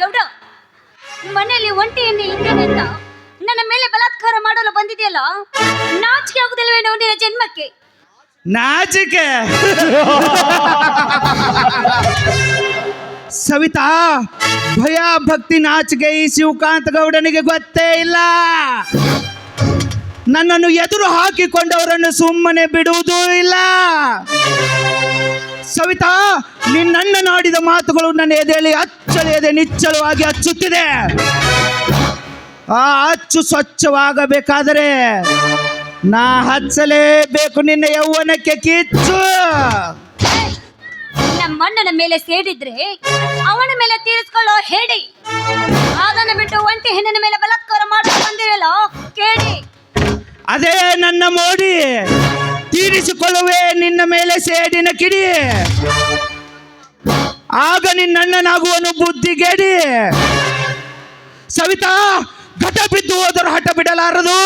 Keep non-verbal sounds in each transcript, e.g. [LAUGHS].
ಗೌಡ, ಮನೆಯಲ್ಲಿ ಒಂಟಿಯನ್ನು ಇದ್ದೇನೆ ಅಂತ. ನನ್ನ ಮೇಲೆ ಬಲಾತ್ಕಾರ ಮಾಡಲು ಬಂದಿದೆಯಲ್ಲ? ನಾಚಿಕೆ ಆಗುದಿಲ್ವೇನೋ ನಿನ್ನ ಜನ್ಮಕ್ಕೆ? ನಾಚಿಕೆ? ಸವಿತಾ, ಭಯ, ಭಕ್ತಿ, ನಾಚಿಕೆ ಈ ಶಿವಕಾಂತ ಗೌಡನಿಗೆ ಗೊತ್ತೇ ಇಲ್ಲ. ನನ್ನನ್ನು ಎದುರು ಹಾಕಿಕೊಂಡವರನ್ನು ಸುಮ್ಮನೆ ಬಿಡುವುದೂ ಇಲ್ಲ. ಸವಿತಾ ನಿನ್ನನ್ನು ನಾಡಿದ ಮಾತುಗಳು ನನ್ನ ಎದೆಯಲ್ಲಿ ಅಚ್ಚಲಿ ಎದೆ ನಿಚ್ಚಳವಾಗಿ ಹಚ್ಚುತ್ತಿದೆ ಆ ಅಚ್ಚು ಸ್ವಚ್ಛವಾಗಬೇಕಾದರೆ ನಾ ಹಚ್ಚಲೇಬೇಕು ನಿನ್ನ ಯೌವನಕ್ಕೆ ಕಿಚ್ಚು. ನಮ್ಮ ಅಣ್ಣನ ಮೇಲೆ ಸೇಡಿದ್ರೆ ಅವನ ಮೇಲೆ ತೀರಿಸ್ಕೊಳ್ಳೋ ಹೇಳಿ. ಅದನ್ನು ಬಿಟ್ಟು ಒಂಟಿ ಹೆಣ್ಣಿನ ಮೇಲೆ ಬಲಾತ್ಕಾರ ಮಾಡಿ ಬಂದಿರಲ್ಲ ಕೇಳಿ. ಅದೇ ನನ್ನ ಮೋಡಿ. ತೀರಿಸಿಕೊಳ್ಳುವೆ ನಿನ್ನ ಮೇಲೆ ಸೇಡಿನ ಕಿಡಿ. ಆಗ ನಿನ್ನಣ್ಣನಾಗುವನು ಬುದ್ಧಿಗೇಡಿ. ಸವಿತಾ, ಘಟ ಬಿದ್ದು ಹೋದರೂ ಹಠ ಬಿಡಲಾರದು.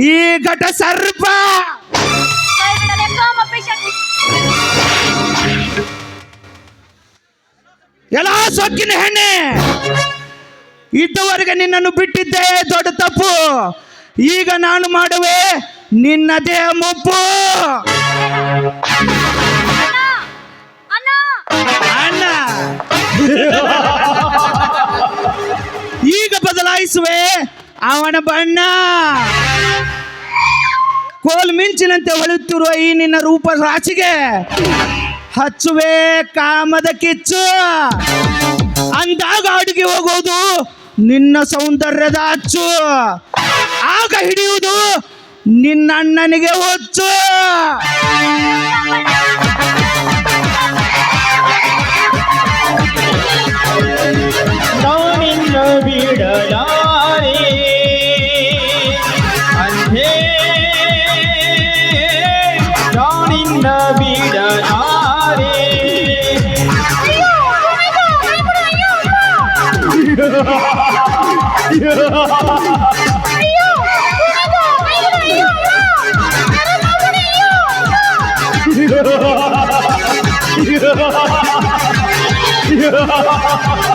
ಈ ಘಟ ಸರ್ಪ. ಎಲ್ಲ ಸೊಕ್ಕಿನ ಹೆಣ್ಣೆ. ಇದ್ದವರೆಗೆ ನಿನ್ನನ್ನು ಬಿಟ್ಟಿದ್ದೆ, ದೊಡ್ಡ ತಪ್ಪು. ಈಗ ನಾನು ಮಾಡುವೆ ನಿನ್ನದೇ ಮುಪ್ಪು. ಅಣ್ಣ. ಈಗ ಬದಲಾಯಿಸುವೆ ಅವನ ಬಣ್ಣ. ಕೋಲ್ ಮಿಂಚಿನಂತೆ ಹೊಳೆಯುತ್ತಿರುವ ಈ ನಿನ್ನ ರೂಪ ರಾಶಿಗೆ ಹಚ್ಚುವೆ ಕಾಮದ ಕಿಚ್ಚು. ಅಂದಾಗ ಅಡುಗೆ ಹೋಗೋದು ನಿನ್ನ ಸೌಂದರ್ಯದ ಅಚ್ಚು. ಆಗ ಹಿಡಿಯುವುದು ನಿನ್ನ ಅಣ್ಣನಿಗೆ ಹೊಚ್ಚು. ನಾನಿನ್ನ ಬಿಡಲಾರೆ. ಅಂಧೇ ಬಿಡಲಾರೆ. [LAUGHS] Yeah. [LAUGHS] [LAUGHS]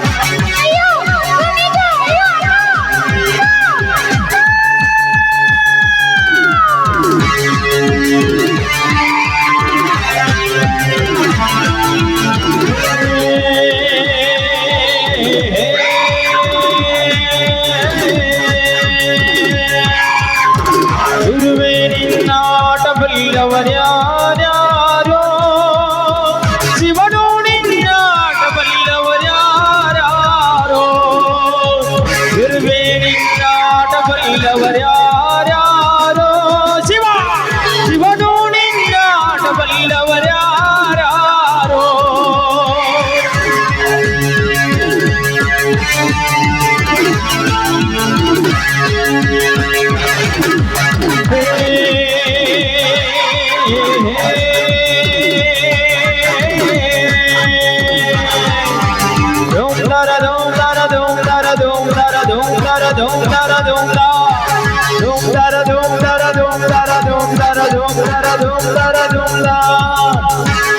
தரதும் தரதும் தரதும் தரதும் தரதும் தரதுം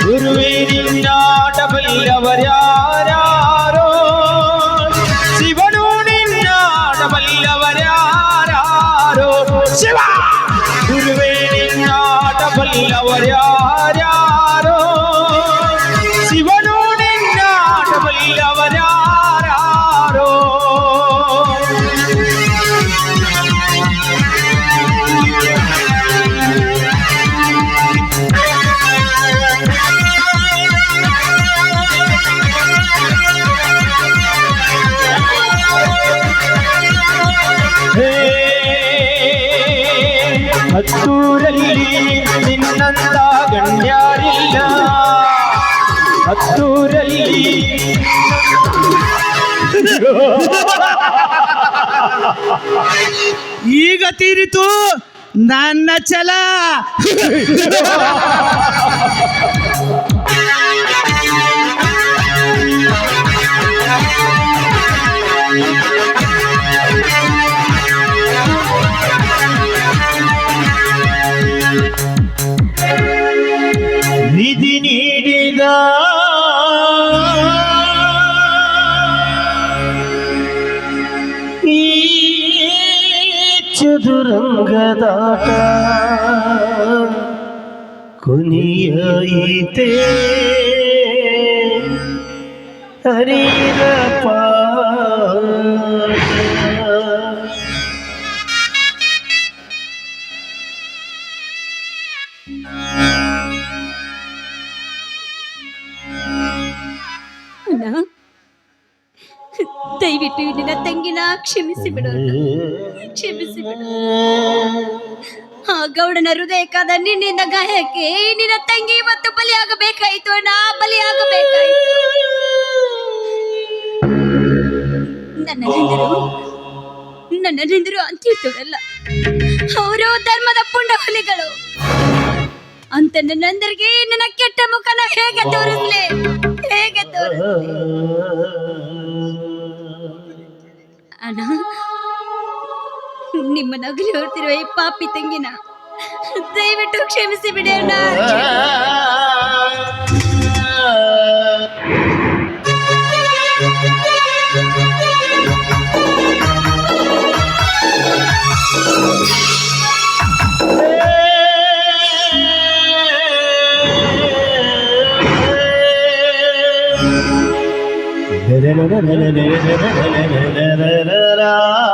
ഗുരുവേരിൽ നാടപല്ലവരാരാ ಹತ್ತೂರಲ್ಲಿ ನಿನ್ನಂತ ಗಣ್ಯಾರಿಲ್ಲ. ಹತ್ತೂರಲ್ಲಿ ಈಗ ತೀರಿತು ನನ್ನ ಛಲ. ಚದುರಂಗದಾಟ ಕೊನೆಯಾಯಿತೆ ಹರಿರ ಪಾಠ ಕ್ಷಮಿಸಿ ಬಿಡು. ಕ್ಷಮಿಸಿ ಬಿಡು ಆ ಗೌಡನ ಹೃದಯಕ್ಕಾದ ನಿನ್ನಿಂದ ಗಾಯಕ್ಕೆ ನಿನ್ನ ತಂಗಿ ಮತ್ತು ಬಲಿಯಾಗಬೇಕಾಯಿತು ನಾ ಬಲಿಯಾಗಬೇಕಾಯ್ತು. ನನ್ನ ನೆಂದರು ನನ್ನ ನೆಂದರು ಅಂತಿರ್ತವಲ್ಲ ಅವರು ಧರ್ಮದ ಪುಂಡಹುಲಿಗಳು ಅಂತ ನನ್ನಂದರಿಗೆ ನನ್ನ ಕೆಟ್ಟ ಮುಖನ ಹೇಗೆ ತೋರಿಸ್ಲಿ? ಹೇಗೆ ತೋರಿಸ್ಲಿ? ಅಣ್ಣ ನಿಮ್ಮ ಹೊರ್ತಿರುವ ಈ ಪಾಪಿ ತಂಗಿನ ದಯವಿಟ್ಟು ಕ್ಷಮಿಸಿ ಬಿಡಿ ಅಣ್ಣ. ولا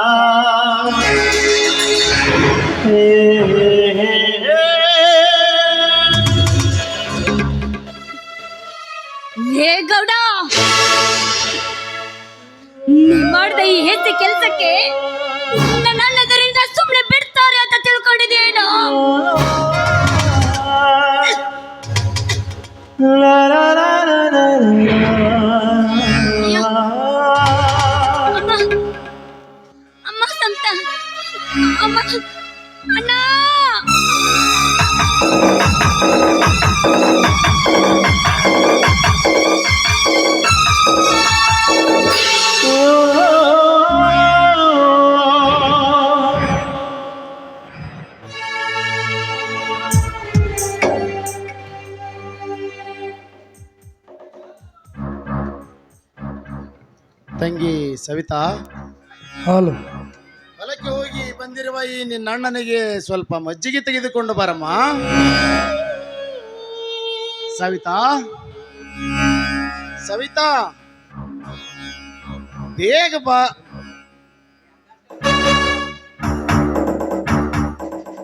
ಸವಿತಾ? ಹಾಲು. ಹೊಲಕ್ಕೆ ಹೋಗಿ ಬಂದಿರುವ ಈ ನಿನ್ನ ಅಣ್ಣನಿಗೆ ಸ್ವಲ್ಪ ಮಜ್ಜಿಗೆ ತೆಗೆದುಕೊಂಡು ಬರಮ್ಮ. ಸವಿತಾ? ಸವಿತಾ? ಬೇಗ ಬಾ.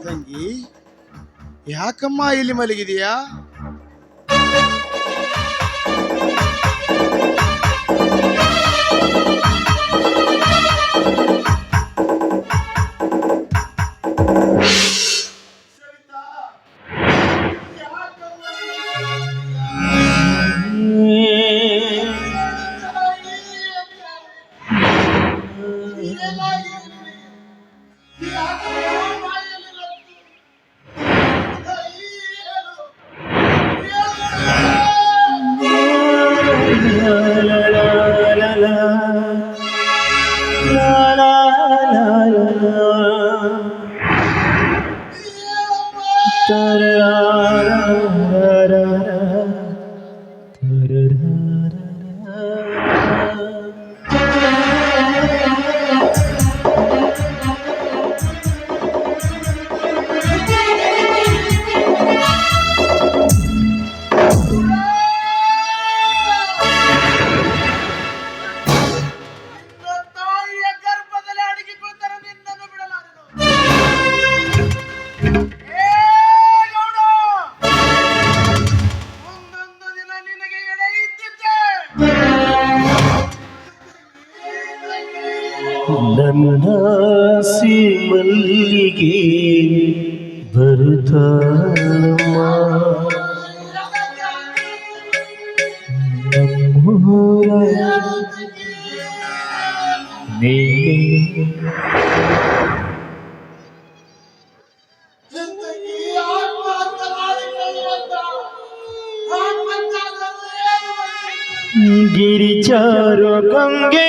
ತಂಗಿ ಯಾಕಮ್ಮ ಇಲ್ಲಿ ಮಲಗಿದೀಯಾ? da da da da ಗಿರಿಚಾರು ಗಂಗೆ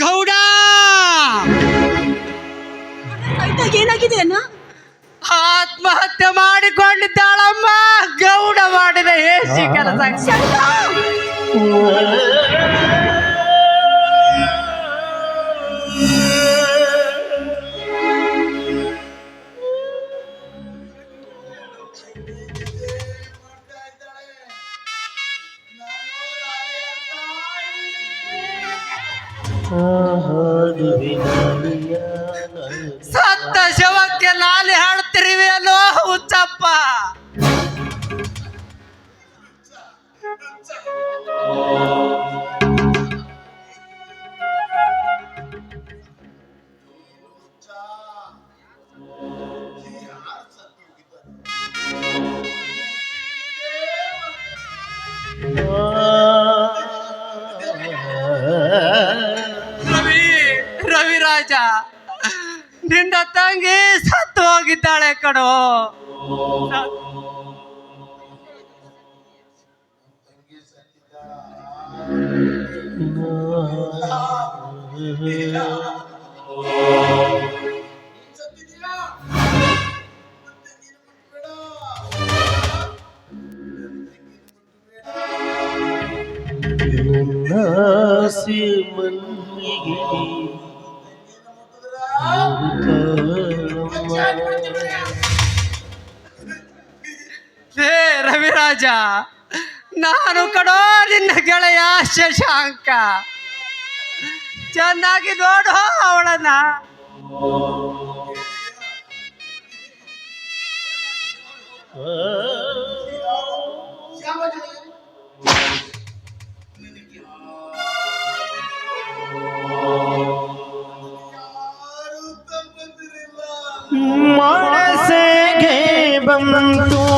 ಗೌಡ! ಏನಾಗಿದೆ ಅಣ್ಣ ಆತ್ಮಹತ್ಯೆ ಮಾಡಿಕೊಂಡಿದ್ದಾಳಮ್ಮ. ಗೌಡ ಮಾಡಿದ ಹೇಸಿ ಕೆಲಸ. ಸತ್ತ ನಾಸಿ ಮಲ್ಲಿಗೆ ಹೇ ರವಿರಾಜ ನಾನು ಕಡೋ ನಿನ್ನ ಗೆಳೆಯ ಶಶಾಂಕ. ಚೆನ್ನಾಗಿ ನೋಡು ಅವಳನ್ನ. ಮನಸ್ಸಿಗೆ كنتم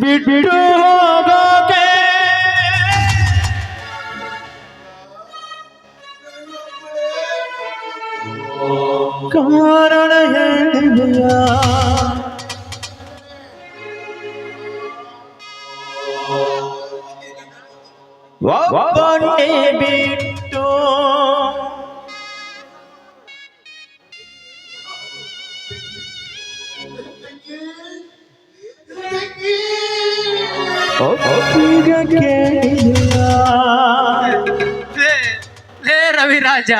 বিদ্রোহকে কার ರವಿರಾಜ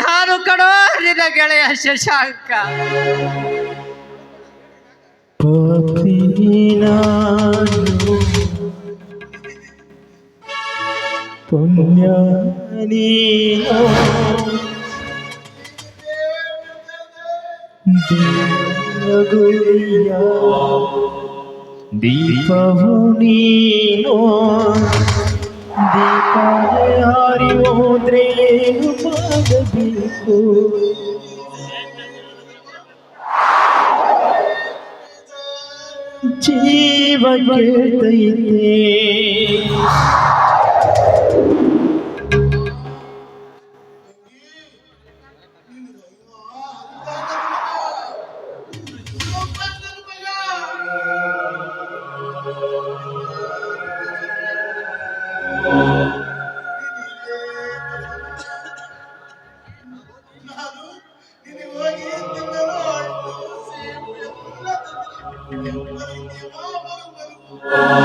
ನಾನು ಕಡೋ ನಿನ್ನ ಗೆಳೆಯ ಶಶಾಂಕ. ಪಾಪಿ ನಾನು ಪುಣ್ಯ ನೀನು ದೇವಗುಳಿಯ ದೀಪವು ನೀನು. ದೀಪ ಹಾರಿ ಹೋದ್ರೆ ಏನು ಮಾಡಬೇಕು ಜೀವ ಕೇಳ್ತೈತೆ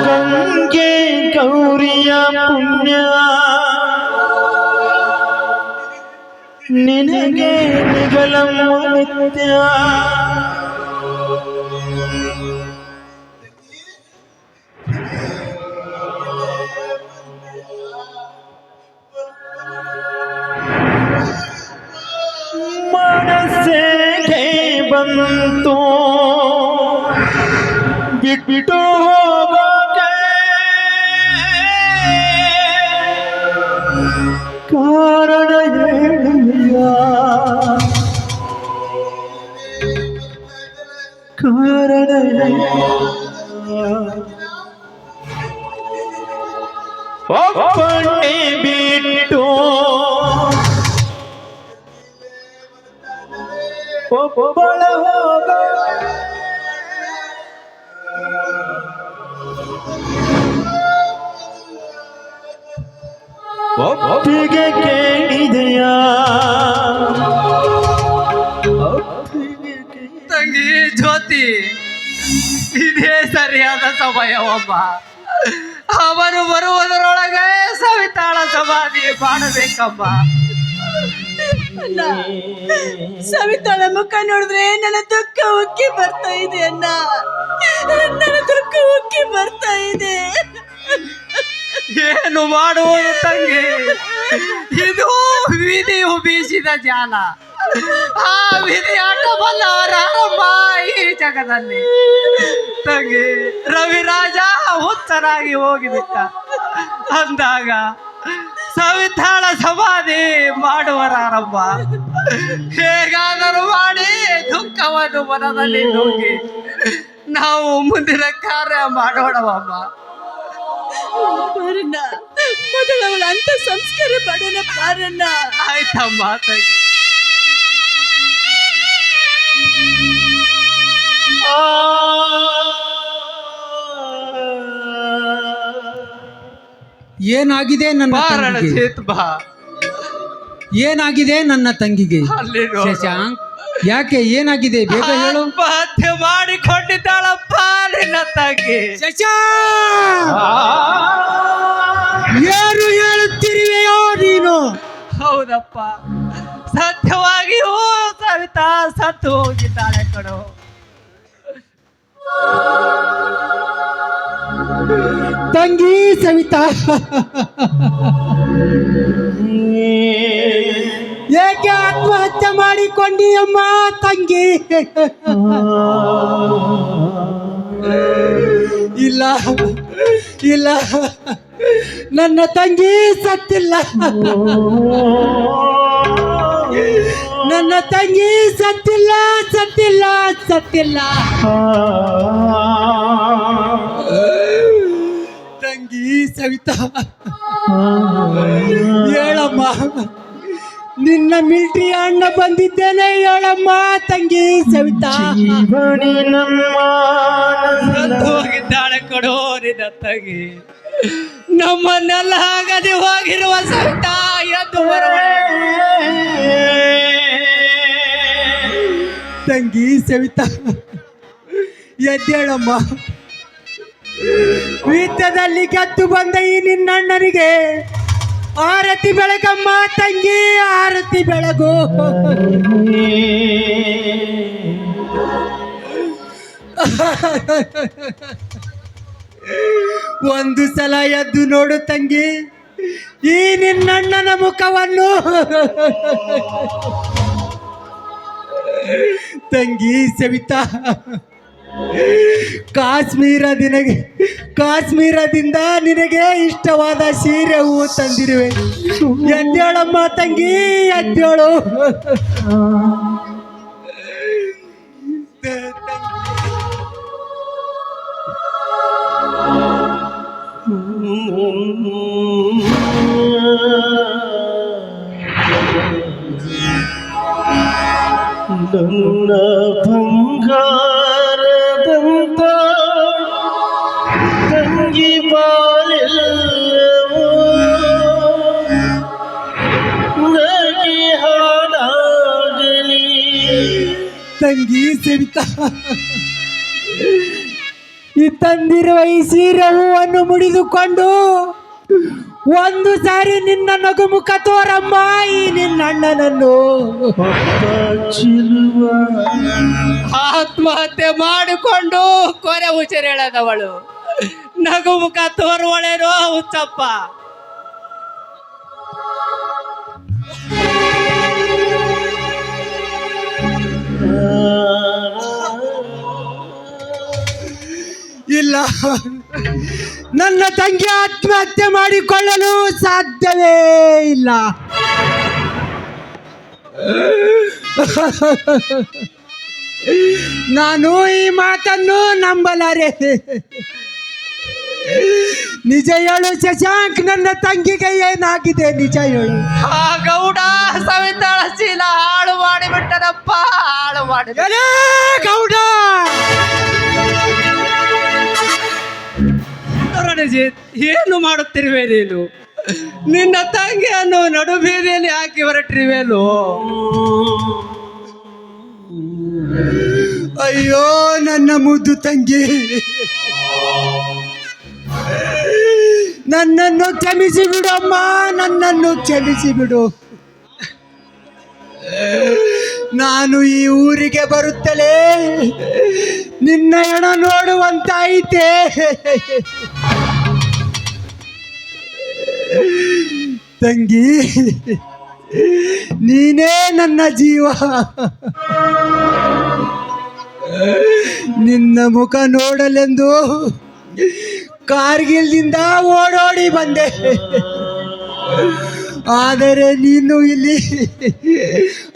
ಗಂಗೆ ಗೌರಿಯ ಪುಣ್ಯ. ನಿನಗೆ ನಿಗಲಮ್ಮ ನಿತ್ಯ. ಬಿಟ್ಬಿಟ್ಟು ಹೋಗೋಕೆ ಕಾರಣ ಹೇಳಯ್ಯ ಕಾರಣ ಒಪ್ಪಣೆ ಬಿಟ್ಟು ಒಬ್ಬಳ ಸಮಯವಮ್ಮ ಅವನು ಬರುವುದರೊಳಗೆ ಸವಿತಾಳ ಸಮಾಧಿ ಮಾಡಬೇಕಮ್ಮ. ಅಣ್ಣ ಸವಿತಾಳ ಮುಖ ನೋಡಿದ್ರೆ ನನ್ನ ದುಃಖ ಉಕ್ಕಿ ಬರ್ತಾ ಇದೆ ಅಣ್ಣ. ನನ್ನ ದುಃಖ ಉಕ್ಕಿ ಬರ್ತಾ ಇದೆ. ಏನು ಮಾಡುವುದು ತಂಗಿ? ಇದು ವಿಧಿ ಬೀಸಿದ ಜಾಲ ಆ ವಿಧಿ ಆಟ ಬಲ್ಲವರಾರಮ್ಮ ಈ ಜಗದಲ್ಲಿ. ತಂಗಿ ರವಿರಾಜ ಹುಚ್ಚರಾಗಿ ಹೋಗಿಬಿಟ್ಟ. ಅಂದಾಗ ಸವಿತಾಳ ಸಮಾಧಿ ಮಾಡುವರಾರಮ್ಮ ಹೇಗಾದರೂ ಮಾಡಿ ದುಃಖವನ್ನು ಮನದಲ್ಲಿ ನುಗ್ಗಿ ನಾವು ಮುಂದಿನ ಕಾರ್ಯ ಮಾಡೋಣವಮ್ಮ ಅಂತ ಸಂಸ್ಕಾರ ಮಾಡೋಣ ಬಾರಣ್ಣ ಆಯ್ತಮ್ಮ ತಂಗಿ. ಏನಾಗಿದೆ ನನ್ನ ತಂಗಿಗೆ? ಬಾ. ಏನಾಗಿದೆ ನನ್ನ ತಂಗಿಗೆ? ಅಲ್ಲಿ ನೋಡು. ಶಶಾಂಕ್ ಯಾಕೆ ಏನಾಗಿದೆ? ಬೇಗ ಹೇಳು. ಆತ್ಮಹತ್ಯೆ ಮಾಡಿಕೊಂಡಿದ್ದಾಳಪ್ಪ ನಿನ್ನ ತಂಗಿ. ಯಾರು ಹೇಳುತ್ತಿರುವೆಯೋ ನೀನು? ಹೌದಪ್ಪ. ಸತ್ಯವಾಗಿಯೂ ಸವಿತಾ ಸತ್ತು ಹೋಗಿದ್ದಾಳೆ ಕಣೋ. ತಂಗಿ ಸವಿತಾ. ಏಕೆ ಆತ್ಮಹತ್ಯೆ ಮಾಡಿಕೊಂಡಿಯಮ್ಮ ತಂಗಿ? ಇಲ್ಲ ಇಲ್ಲ. ನನ್ನ ತಂಗಿ ಸತ್ತಿಲ್ಲ. ನನ್ನ ತಂಗಿ ಸತ್ತಿಲ್ಲ ಸತ್ತಿಲ್ಲ ಸತ್ತಿಲ್ಲ. ತಂಗಿ ಸವಿತಾ ಹೇಳಮ್ಮ. ನಿನ್ನ ಮಿಲ್ಟ್ರಿ ಅಣ್ಣ ಬಂದಿದ್ದೇನೆ ಹೇಳಮ್ಮ ತಂಗಿ ಸವಿತಾ. ಹೋಗಿದ್ದಾಳೆ ಕೊಡೋರಿದ ತಂಗಿ. ನಮ್ಮನ್ನೆಲ್ಲ ಆಗದೆ ಹೋಗಿರುವ ಸವಿತಾ ಎದ್ದು ಬರುವಳೆ ತಂಗಿ ಸವಿತಾ. ಎದ್ದೇಳಮ್ಮ ವೀತದಲ್ಲಿ ಗೆದ್ದು ಬಂದ ಈ ನಿನ್ನಣ್ಣನಿಗೆ ಆರತಿ ಬೆಳಗಮ್ಮ, ತಂಗಿ ಆರತಿ ಬೆಳಗು. ಒಂದು ಸಲ ಎದ್ದು ನೋಡು ತಂಗಿ, ಈ ನಿನ್ನಣ್ಣನ ಮುಖವನ್ನು. ತಂಗಿ ಸವಿತಾ ಕಾಶ್ಮೀರ ನಿನಗೆ ಕಾಶ್ಮೀರದಿಂದ ನಿನಗೆ ಇಷ್ಟವಾದ ಸೀರೆ ಹೂವು ತಂದಿರುವೆ. ಎದ್ದೇಳಮ್ಮ ತಂಗಿ ಎದ್ದೇಳು. ನನ್ನ ಬಂಗಾರದಂತ ತಂಗಿ ಬಾಳೆಲ್ಲವೋ ನಗೆ ಹಾಡಾಗಲಿ. ತಂಗಿ ಸವಿತಾ ಈ ತಂದಿರುವ ಈ ಸೀರೆ ಮುಡಿದುಕೊಂಡು ಒಂದು ಸಾರಿ ನಿನ್ನ ನಗುಮುಖ ತೋರಮ್ಮ, ಈ ನಿನ್ನ ಅಣ್ಣನನ್ನು. ಆತ್ಮಹತ್ಯೆ ಮಾಡಿಕೊಂಡು ಕೊರೆ ಉಸಿರೆಳೆದವಳು ನಗುಮುಖ ತೋರುವಳೇನೋ ಹುಚ್ಚಪ್ಪ. ಇಲ್ಲ. ನನ್ನ ತಂಗಿ ಆತ್ಮಹತ್ಯೆ ಮಾಡಿಕೊಳ್ಳಲು ಸಾಧ್ಯವೇ ಇಲ್ಲ. ನಾನು ಈ ಮಾತನ್ನು ನಂಬಲಾರೆ. ನಿಜ ಹೇಳು ಶಶಾಂಕ್ ನನ್ನ ತಂಗಿಗೆ ಏನಾಗಿದೆ? ನಿಜ ಹೇಳು. ಆ ಗೌಡ ಸವಿತಾಳ ಚೀಲ ಹಾಳು ಮಾಡಿಬಿಟ್ಟನಪ್ಪ ಹಾಳು ಮಾಡಿ ಗೌಡ! ರಣಜಿತ್ ಏನು ಮಾಡುತ್ತಿರುವೆ ನೀನು? ನಿನ್ನ ತಂಗಿಯನ್ನು ನಡು ಬೀದಿಯಲ್ಲಿ ಹಾಕಿ ಹೊರಟಿರುವೆನು ಅಯ್ಯೋ, ನನ್ನ ಮುದ್ದು ತಂಗಿ. ನನ್ನನ್ನು ಕ್ಷಮಿಸಿ ಬಿಡು ಅಮ್ಮ, ನನ್ನನ್ನು ಕ್ಷಮಿಸಿ ಬಿಡು. ನಾನು ಈ ಊರಿಗೆ ಬರುತ್ತಲೇ ನಿನ್ನ ಹೆಣ ನೋಡುವಂತಾಯಿತೆ. ತಂಗಿ, ನೀನೇ ನನ್ನ ಜೀವ. ನಿನ್ನ ಮುಖ ನೋಡಲೆಂದು ಕಾರ್ಗಿಲ್ದಿಂದ ಓಡೋಡಿ ಬಂದೆ. ಆದರೆ ನೀನು ಇಲ್ಲಿ.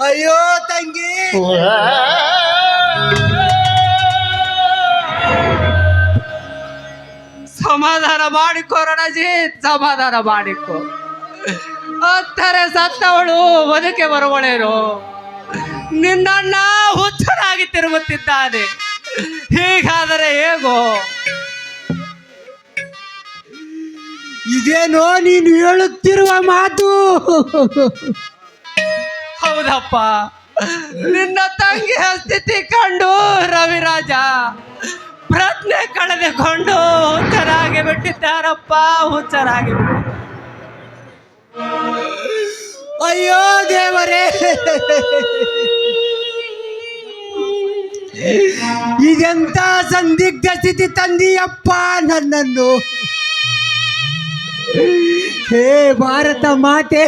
ಅಯ್ಯೋ ತಂಗಿ. ಸಮಾಧಾನ ಮಾಡಿಕೋ ರಣಜಿತ್ ಸಮಾಧಾನ ಮಾಡಿಕೋ. ಅತ್ತರೆ ಸತ್ತವಳು ಬದುಕೆ ಬರುವಳೇನು. ನಿನ್ನಣ್ಣ ಹುಚ್ಚನಾಗಿ ತಿರುಗುತ್ತಿದ್ದಾನೆ. ಹೀಗಾದರೆ ಹೇಗೋ? ಇದೇನೋ ನೀನು ಹೇಳುತ್ತಿರುವ ಮಾತು? ಹೌದಪ್ಪ. ನಿನ್ನ ತಂಗಿಯ ಸ್ಥಿತಿ ಕಂಡು ರವಿರಾಜ ಪ್ರಜ್ಞೆ ಕಳೆದುಕೊಂಡು ಹುಚ್ಚರಾಗಿ ಬಿಟ್ಟಿದ್ದಾರಪ್ಪ ಹುಚ್ಚರಾಗಿ ಅಯ್ಯೋ ದೇವರೇ. ಇದೆಂತ ಸಂದಿಗ್ಧ ಸ್ಥಿತಿ ತಂದಿಯಪ್ಪ ನನ್ನನ್ನು. ಹೇ ಭಾರತ ಮಾತೆ.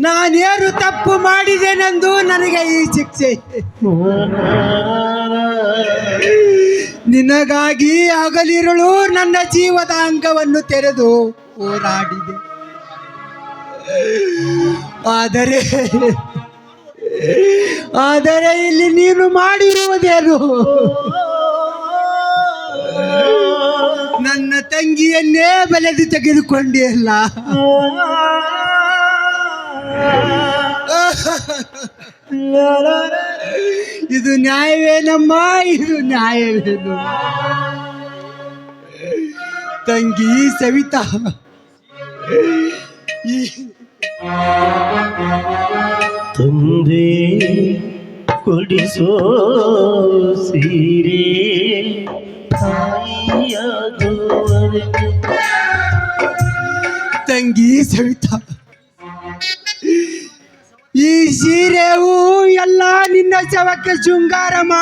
ನಾನೇನು ತಪ್ಪು ಮಾಡಿದೆನೆಂದು ನನಗೆ ಈ ಶಿಕ್ಷೆ. ನಿನಗಾಗಿ ಹಗಲಿರುಳು ನನ್ನ ಜೀವದ ಅಂಗವನ್ನು ತೆರೆದು ಹೋರಾಡಿದೆ. ಆದರೆ ಆದರೆ ಇಲ್ಲಿ ನೀನು ಮಾಡಿರುವುದೇನು? ನನ್ನ ತಂಗಿಯನ್ನೇ ಬಲೆದು ತೆಗೆದುಕೊಂಡಿಯಲ್ಲ. [LAUGHS] ಇದು ನ್ಯಾಯವೇನಮ್ಮ? ಇದು ನ್ಯಾಯವೇನು ತಂಗಿ ಸವಿತಾ. ತಂದೆ ಕೊಡಿಸೋ ಸೀರೆ ತಂಗಿ ಸವಿತಾ.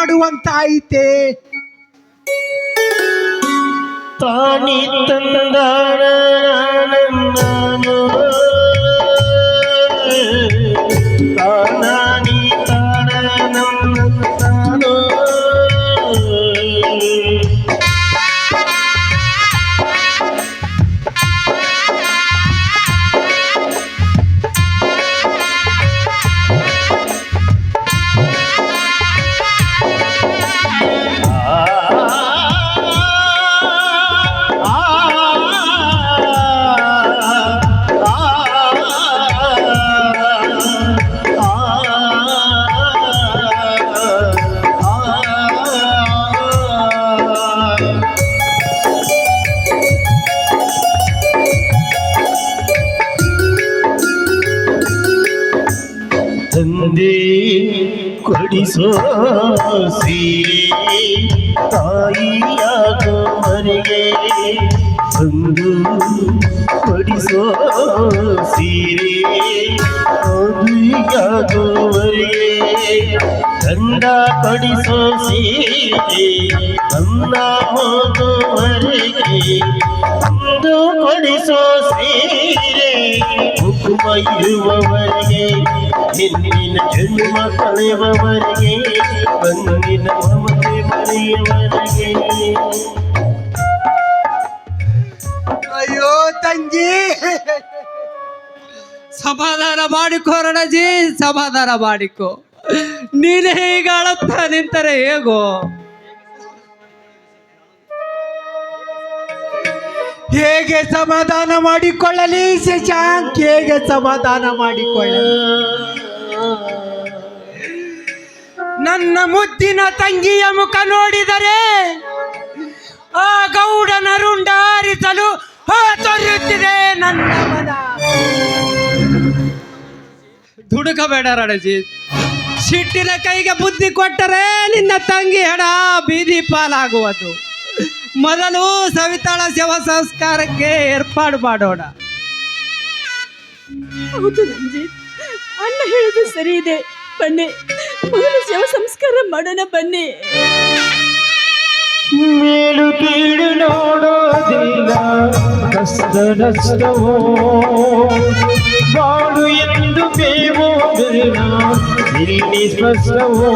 ಮಾಡುವಂತಾಯಿತೆ. ತಾನಿ ತಂದಾನ ಕೊಡಿಸೋ ಸೀರೆ ತಾಯಿಯಾಗುವರೆಗೆ ಒಂದು ಕೊಡಿಸೋ ಸೀರೆ ಮದುವೆಯಾಗುವರೆಗೆ ಗಂಡ ಕೊಡಿಸೋ ಸೀರೆ ನನ್ನ ಹೋಗುವರೆಗೆ ಒಂದು ಕೊಡಿಸೋ ಸೀರೆ ಕುಕುಮ ಇರುವವರೆಗೆ ಹೆಣ್ಣಿನ ಜನ್ಮ ಕಳೆಯುವವರೆಗೆ ಬಂದಿನ ಮಮತೆ ಮರೆಯುವವರೆಗೆ ಅಯ್ಯೋ ತಂಗಿ. ಸಮಾಧಾನ ಮಾಡಿಕೋ ಸಮಾಧಾನ ಮಾಡಿಕೋ. ನೀನೇ ಈಗ ಅಳತ್ತ ನಿಂತರೆ ಹೇಗೋ? ಹೇಗೆ ಸಮಾಧಾನ ಮಾಡಿಕೊಳ್ಳಲಿ ಶಶಾಂಕ್ ಹೇಗೆ ಸಮಾಧಾನ ಮಾಡಿಕೊಳ್ಳಲಿ? ನನ್ನ ಮುದ್ದಿನ ತಂಗಿಯ ಮುಖ ನೋಡಿದರೆ ಆ ಗೌಡನ ರುಂಡಾರಿಸಲು ತೊರೆಯುತ್ತಿದೆ ನನ್ನ ಮನ ದುಡುಕಬೇಡ ರಣಜಿ. ಸಿಟ್ಟಿನ ಕೈಗೆ ಬುದ್ಧಿ ಕೊಟ್ಟರೆ ನಿನ್ನ ತಂಗಿ ಹಣ ಬೀದಿ ಪಾಲಾಗುವುದು. ಮೊದಲು ಸವಿತಾಳ ಶವ ಸಂಸ್ಕಾರಕ್ಕೆ ಏರ್ಪಾಡು ಮಾಡೋಣ. ಹೌದು ರಂಜಿತ್ ಅಣ್ಣ ಹೇಳುದು ಸರಿ ಇದೆ. ಬನ್ನಿ ಮೊದಲು ಶವ ಸಂಸ್ಕಾರ ಮಾಡೋಣ ಬನ್ನಿ. ಮೇಲು ಕೀಳು ನೋಡೋದಿಲ್ಲ ಕಷ್ಟ ನಷ್ಟವೋ? ಬಾಳು ಎಂದು ಬೇವೋದಿಲ್ಲ ಇಲ್ಲಿ ಸ್ಪಷ್ಟವೋ